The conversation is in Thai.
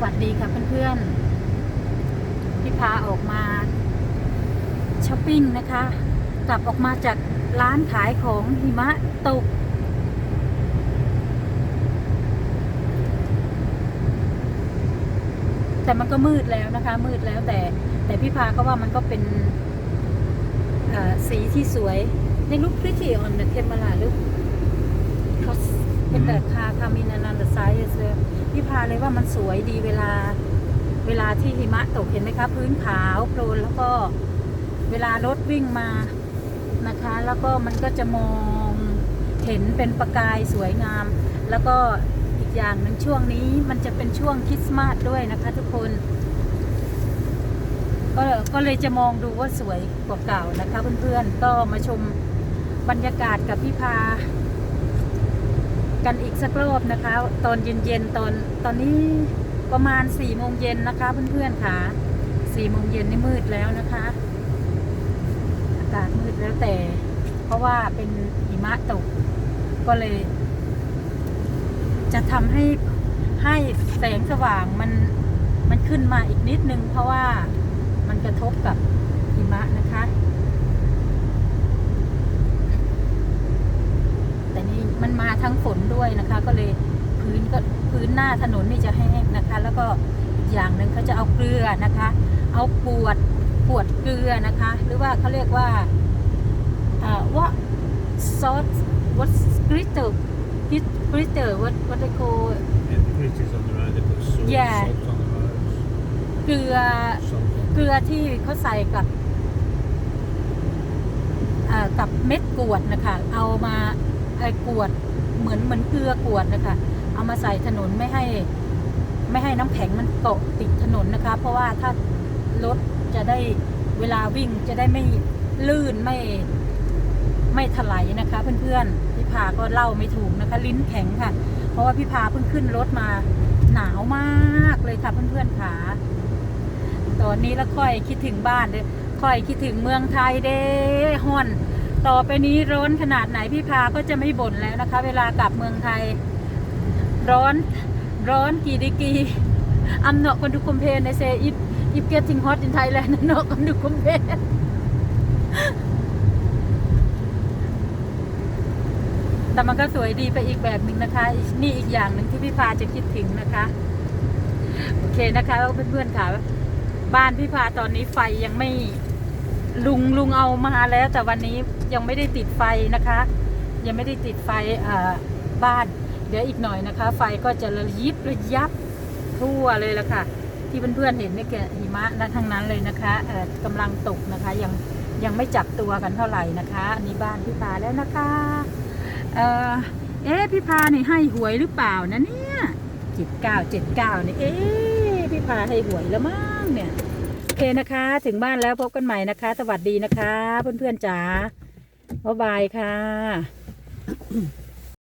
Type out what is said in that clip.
สวัสดีค่ะเพื่อนๆพี่พาออกมาช้อปปิ้งนะคะ กลับออกมาจากร้านขายของหิมะตก แต่มันก็มืดแล้วนะคะ มืดแล้วแต่แต่พี่พาก็ว่ามันก็เป็นสีที่สวยในลุค pretty on the camera the car coming in on the side as well พี่พาเลยว่ามันสวยดีเวลาเวลาที่หิมะตกเห็นไหมคะพื้นขาวโพลนแล้วก็เวลารถวิ่งมานะคะ แล้วก็มันก็จะมองเห็นเป็นประกายสวยงาม แล้วก็อีกอย่างหนึ่งช่วงนี้มันจะเป็นช่วงคริสต์มาสด้วยนะคะทุกคนก็ก็เลยจะมองดูว่าสวยกว่าเก่านะคะเพื่อนๆก็มาชมบรรยากาศกับพี่พา กันอีกสักรอบนะคะ ตอนเย็นๆตอนตอนนี้ประมาณสี่โมงเย็นนะคะเพื่อนๆค่ะสี่โมงเย็นนี่มืดแล้วนะคะอากาศมืดแล้วแต่ เพราะว่าเป็นหิมะตก ก็เลย จะทำให้ให้แสงสว่างมันมันขึ้นมาอีกนิดนึง เพราะว่ามันกระทบกับหิมะนะคะ แต่นี่ มันมาทั้งฝนด้วยนะคะ ก็เลยพื้นก็พื้นหน้าถนนนี่จะแห้งนะคะ แล้วก็อีกอย่างหนึ่งเขาจะเอาเกลือนะคะ เอาปวดปวดเกลือนะคะ หรือว่าเขาเรียกว่าอ่าว่าซอสวัดกริตเตอร์กริตเตอร์วัดวัดโค Yeah, the grit is on the road. They put salt, Yeah. salt on the roads. เกลือ Salt on เกลือที่เขาใส่กับอ่ากับเม็ดกรวดนะคะ เอามา ไอ้กวดเหมือนเหมือนเกลือกวดนะคะ เอามาใส่ถนนไม่ให้ ไม่ให้น้ำแข็งมันเกาะติดถนนนะคะ เพราะว่าถ้ารถจะได้เวลาวิ่งจะได้ไม่ลื่นไม่ไม่ถลายนะคะ เพื่อนๆพี่พาก็เล่าไม่ถูกนะคะ ลิ้นแข็งค่ะ เพราะว่าพี่พาเพิ่งขึ้นรถมาหนาวมากเลยค่ะเพื่อนๆค่ะตอนนี้แล้วค่อยคิดถึงบ้านเด้ค่อยคิดถึงเมืองไทยเด้ฮอน ต่อไปนี้ร้อนขนาดไหนพี่พาก็จะไม่บ่นแล้วนะคะ เวลากลับเมืองไทย ร้อนร้อนกี่ดีกรี I'm not going to compare I say if if getting hot in Thailand I'm not going to compare แต่มันก็สวยดีไปอีกแบบหนึ่งนะคะ นี่อีกอย่างหนึ่งที่พี่พาจะคิดถึงนะคะ โอเคนะคะเพื่อนๆค่ะ บ้านพี่พาตอนนี้ไฟยังไม่ ลุงลุงเอามาแล้ว แต่วันนี้ยังไม่ได้ติดไฟนะคะ ยังไม่ได้ติดไฟบ้าน เดี๋ยวอีกหน่อยนะคะ ไฟก็จะระยิบระยับทั่วเลยละค่ะ ที่เพื่อนๆเห็นนี่แกหิมะนะทั้งนั้นเลยนะคะเอ่อกำลังตกนะคะยังยังไม่จับตัวกันเท่าไหร่นะคะอันนี้บ้านพี่พาแล้วนะคะเอ่อเอ๊ะพี่พานี่ให้หวยหรือเปล่านะเนี่ยเจ็ดเก้าเจ็ดเก้านี่เอ๊ะพี่พาให้หวยแล้วมั้งเนี่ย เคนะคะ ถึงบ้านแล้วพบกันใหม่นะคะ สวัสดีนะคะ เพื่อนๆจ๋าบ๊ายบายค่ะ